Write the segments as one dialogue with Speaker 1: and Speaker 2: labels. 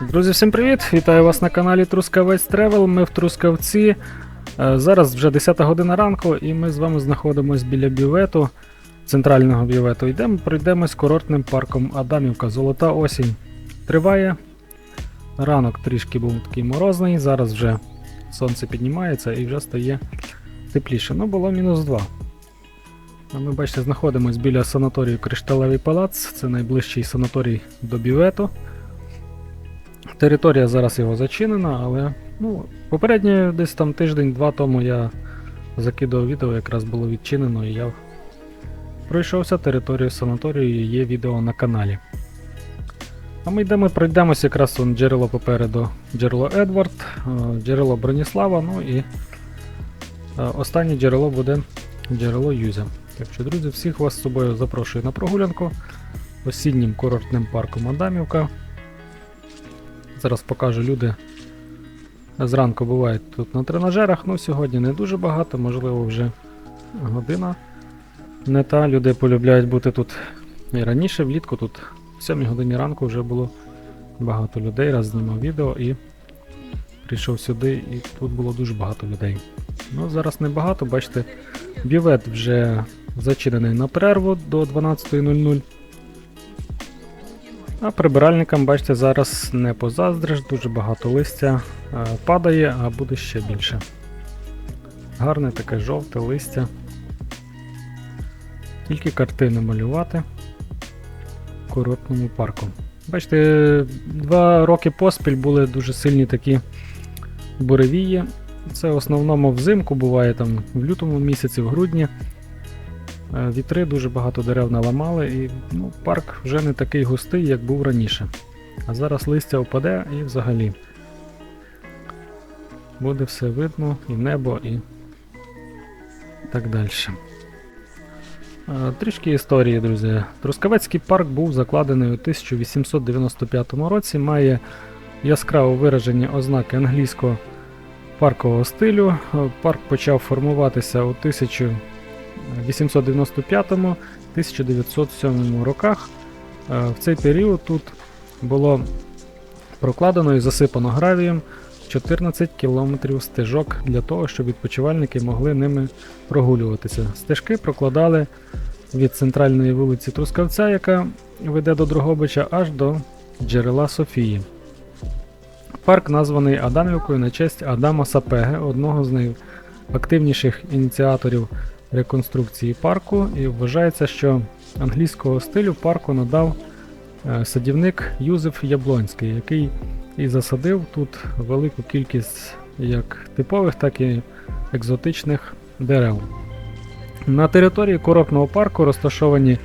Speaker 1: Друзі, всім привіт! Вітаю вас на каналі Трускавець Тревел. Ми в Трускавці. Е, Зараз вже 10 година ранку, і ми з вами знаходимося біля бювету, центрального бювету. Йдемо, пройдемось курортним парком Адамівка. Золота осінь триває. Ранок трішки був такий морозний, зараз вже сонце піднімається і вже стає тепліше. Ну, було мінус 2. А Ми, бачите, знаходимося біля санаторію Кришталевий палац. Це найближчий санаторій до бювету. Територія зараз його зачинена, але ну, попередньо десь там тиждень-два тому я закидував відео, якраз було відчинено, і я пройшовся територію санаторію, і є відео на каналі. А ми йдемо пройдемося якраз он джерело попереду, джерело Едвард, е, джерело Броніслава, ну і е, останнє джерело буде джерело Юзя. Так що, друзі, всіх вас з собою запрошую на прогулянку осіннім курортним парком Адамівка. Зараз покажу люди. Зранку бувають тут на тренажерах, ну сьогодні не дуже багато, можливо, вже година. Не та люди полюбляють бути тут і раніше, влітку тут в 7 годині ранку вже було багато людей, раз знімав відео і прийшов сюди, і тут було дуже багато людей. Ну, зараз не багато, бачите, бювет вже зачинений на перерву до 12.00. А прибиральникам, бачите, зараз не позаздриш, дуже багато листя е, падає, а буде ще більше. Гарне таке жовте листя. Тільки картини малювати в курортному парку. Бачите, два роки поспіль були дуже сильні такі буревії. Це в основному взимку буває там в лютому місяці, в грудні. Е, Вітри дуже багато дерев наламали, і ну, парк вже не такий густий, як був раніше. А зараз листя впаде і взагалі буде все видно, і небо, і так далі. Е, Трішки історії, друзі. Трускавецький парк був закладений у 1895 році, має яскраво виражені ознаки англійського паркового стилю. Е, Парк почав формуватися у 1000 895-1907 роках. Е, В цей період тут було прокладено і засипано гравієм 14 кілометрів стежок для того, щоб відпочивальники могли ними прогулюватися. Стежки прокладали від центральної вулиці Трускавця, яка веде до Дрогобича, аж до джерела Софії. Парк названий Адамівкою на честь Адама Сапеги, одного з найактивніших ініціаторів реконструкції парку, і вважається, що англійського стилю парку надав е, садівник Юзеф Яблонський, який і засадив тут велику кількість як типових, так і екзотичних дерев. На території курортного парку розташовані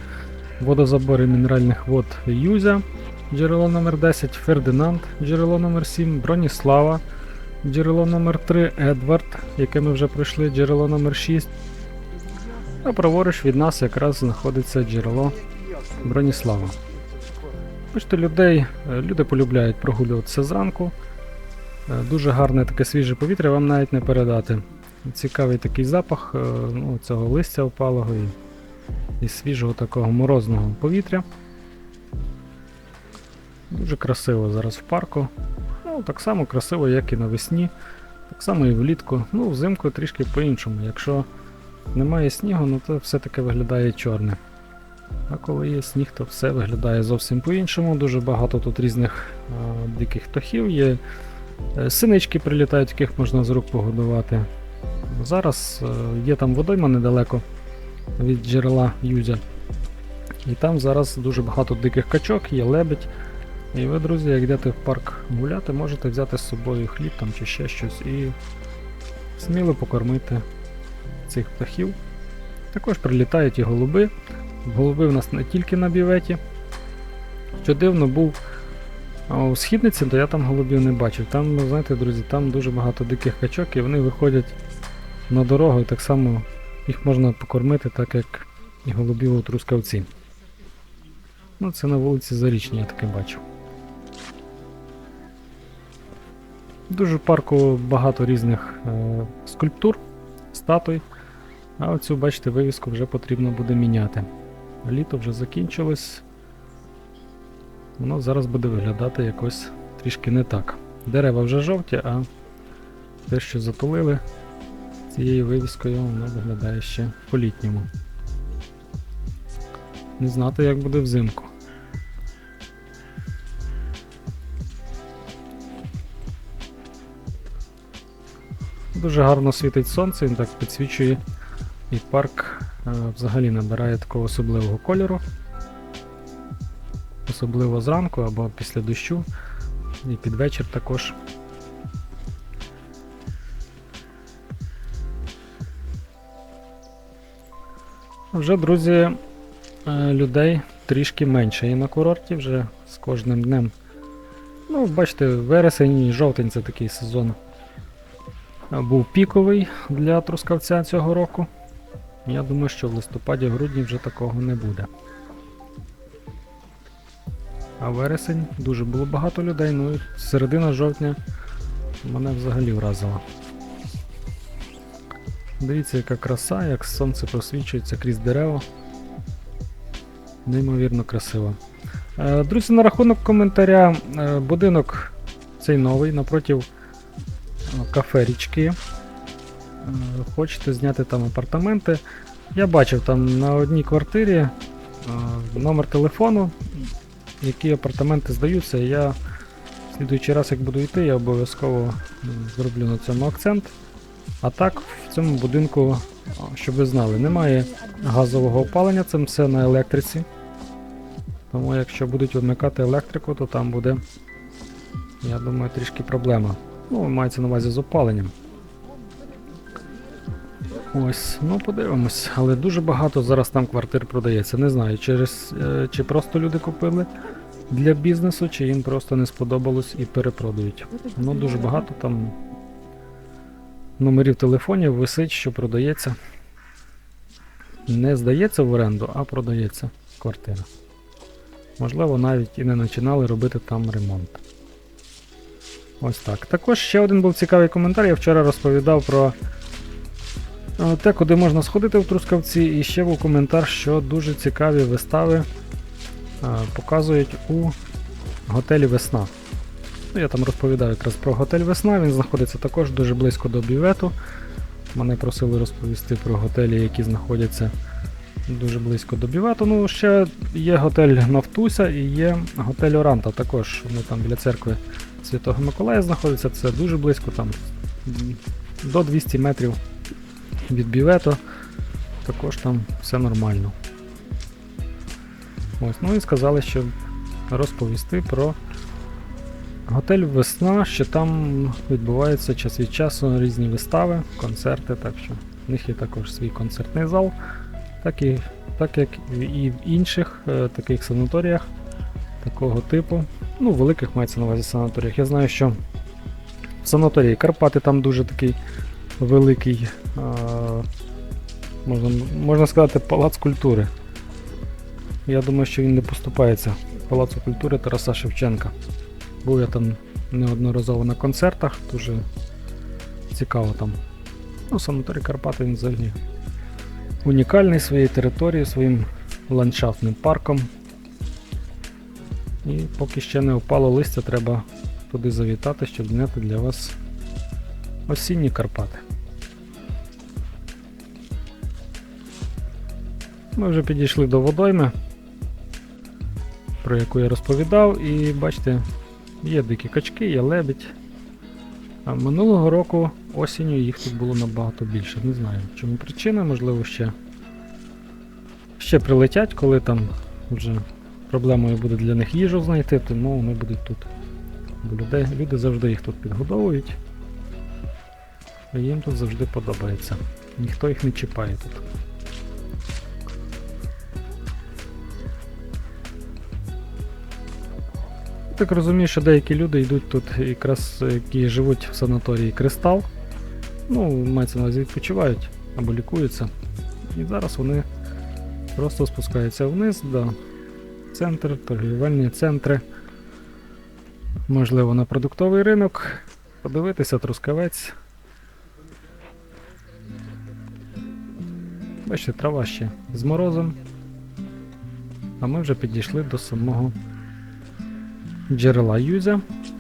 Speaker 1: водозабори мінеральних вод Юзя, джерело номер 10 Фердинанд, джерело номер 7 Броніслава, джерело номер 3 Едвард, яке ми вже пройшли, джерело номер 6 а праворуч від нас якраз знаходиться джерело Броніслава. Бачите, людей, е, люди полюбляють прогулюватися зранку. Е, Дуже гарне таке свіже повітря, вам навіть не передати. Цікавий такий запах е, ну, цього листя опалого і, і свіжого такого морозного повітря. Дуже красиво зараз в парку. Ну, так само красиво, як і навесні, так само і влітку. Ну, взимку трішки по-іншому. Якщо немає снігу, ну то все таки виглядає чорне. А коли є сніг, то все виглядає зовсім по-іншому. Дуже багато тут різних а, диких птахів є. Е, Синички прилітають, яких можна з рук погодувати. Зараз е, є там водойма недалеко від джерела Юзя. І там зараз дуже багато диких качок, є лебедь. І ви, друзі, як йдете в парк гуляти, можете взяти з собою хліб там чи ще щось і сміло покормити цих птахів. Також прилітають і голуби. Голуби в нас не тільки на біветі. Що дивно був у східниці, то я там голубів не бачив. Там, ну, знаєте, друзі, там дуже багато диких качок і вони виходять на дорогу і так само їх можна покормити, так як і голубів у трускавці. Ну, це на вулиці Зарічній, я таке бачив. Дуже в парку багато різних е, скульптур, статуй. А оцю, бачите, вивіску вже потрібно буде міняти. Літо вже закінчилось. Воно зараз буде виглядати якось трішки не так. Дерева вже жовті, а те, що затулили цією вивіскою, воно виглядає ще по-літньому. Не знати, як буде взимку. Дуже гарно світить сонце, він так підсвічує, і парк е, взагалі набирає такого особливого кольору. Особливо зранку або після дощу, і під вечір також. Вже, друзі, е, людей трішки менше і на курорті вже з кожним днем. Ну, бачите, вересень і жовтень це такий сезон. Був піковий для трускавця цього року. Я думаю, що в листопаді-грудні вже такого не буде. А вересень дуже було багато людей, ну і середина жовтня мене взагалі вразила. Дивіться, яка краса, як сонце просвічується крізь дерева. Неймовірно красиво. Е, Друзі, на рахунок коментаря, е, будинок цей новий напротив кафе річки. Е, Хочете зняти там апартаменти. Я бачив там на одній квартирі е, номер телефону, які апартаменти здаються. Я в слідуючий раз, як буду йти, я обов'язково зроблю на цьому акцент. А так, в цьому будинку, щоб ви знали, немає газового опалення, це все на електриці. Тому якщо будуть вимикати електрику, то там буде, я думаю, трішки проблема. Ну, мається на увазі з опаленням. Ось, ну подивимось, але дуже багато зараз там квартир продається. Не знаю, через, е, чи просто люди купили для бізнесу, чи їм просто не сподобалось і перепродають. Ну дуже багато там номерів телефонів висить, що продається. Не здається в оренду, а продається квартира. Можливо, навіть і не починали робити там ремонт. Ось так. Також ще один був цікавий коментар. Я вчора розповідав про е, те, куди можна сходити в Трускавці, і ще був коментар, що дуже цікаві вистави е, показують у готелі Весна. Ну, Я там розповідаю якраз про готель Весна, він знаходиться також дуже близько до бювету. Мене просили розповісти про готелі, які знаходяться дуже близько до бювету. Ну, ще є готель Нафтуся і є готель Оранта також. Вони там біля церкви Святого Миколая знаходяться. Це дуже близько, там до 200 метрів від бювету. Також там все нормально. Ось, ну і сказали, що розповісти про Готель Весна, що там відбуваються час від часу різні вистави, концерти, так що в них є також свій концертний зал, так, і, так як і в інших е, таких санаторіях такого типу. Ну, великих мається на увазі санаторіях. Я знаю, що в санаторії Карпати там дуже такий великий, е, можна, можна сказати, палац культури. Я думаю, що він не поступається Палацу культури Тараса Шевченка. Був я там неодноразово на концертах, дуже цікаво там. Ну, санаторій Карпати він взагалі унікальний своєю територією, своїм ландшафтним парком. І поки ще не впало листя, треба туди завітати, щоб зняти для вас осінні Карпати. Ми вже підійшли до водойми, про яку я розповідав, і бачите, Є дикі качки, є лебідь. А минулого року осінню їх тут було набагато більше. Не знаю, чому причина, можливо, ще. Ще прилетять, коли там вже проблемою буде для них їжу знайти, тому вони будуть тут. Бо людей, люди завжди їх тут підгодовують. І їм тут завжди подобається. Ніхто їх не чіпає тут. Так розумію, що деякі люди йдуть тут, якраз які живуть в санаторії Кристал. Ну, мається на увазі відпочивають або лікуються. І зараз вони просто спускаються вниз до центр, торгівельні центри. Можливо, на продуктовий ринок. Подивитися трускавець. Бачите, трава ще з морозом. А ми вже підійшли до самого джерела Юзя.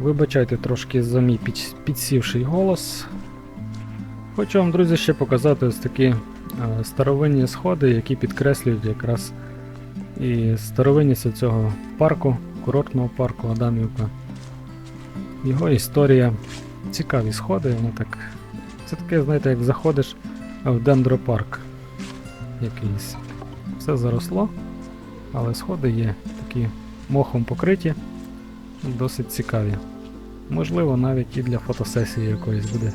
Speaker 1: Вибачайте трошки за мій під- підсівший голос. Хочу вам, друзі, ще показати ось такі е, старовинні сходи, які підкреслюють якраз і старовинність цього парку, курортного парку Адамівка. Його історія. Цікаві сходи, вони так. Це таке, знаєте, як заходиш в дендропарк якийсь. Все заросло, але сходи є такі мохом покриті, досить цікаві. Можливо, навіть і для фотосесії якоїсь буде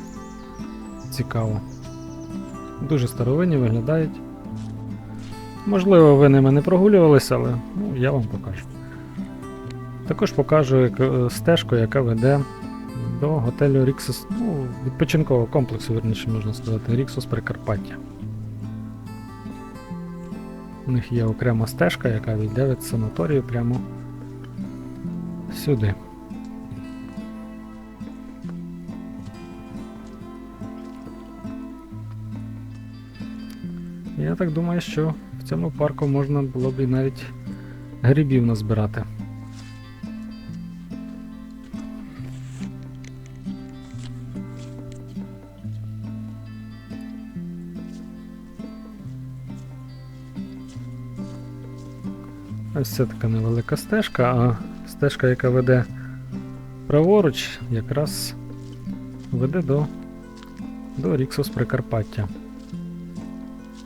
Speaker 1: цікаво. Дуже старовинні виглядають. Можливо, ви ними не прогулювалися, але ну, я вам покажу. Також покажу е, стежку, яка веде до готелю Ріксос, ну, відпочинкового комплексу, верніше можна сказати, Ріксос Прикарпаття. У них є окрема стежка, яка йде від санаторію прямо сюди. Я так думаю, що в цьому парку можна було б і навіть грибів назбирати. Ось це така невелика стежка, а стежка, яка веде праворуч, якраз веде до, до Ріксос Прикарпаття.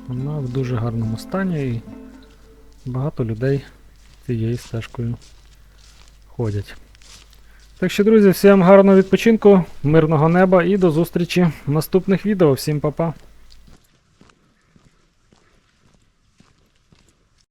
Speaker 1: Вона в дуже гарному стані і багато людей цією стежкою ходять. Так що, друзі, всім гарного відпочинку, мирного неба і до зустрічі в наступних відео. Всім па-па!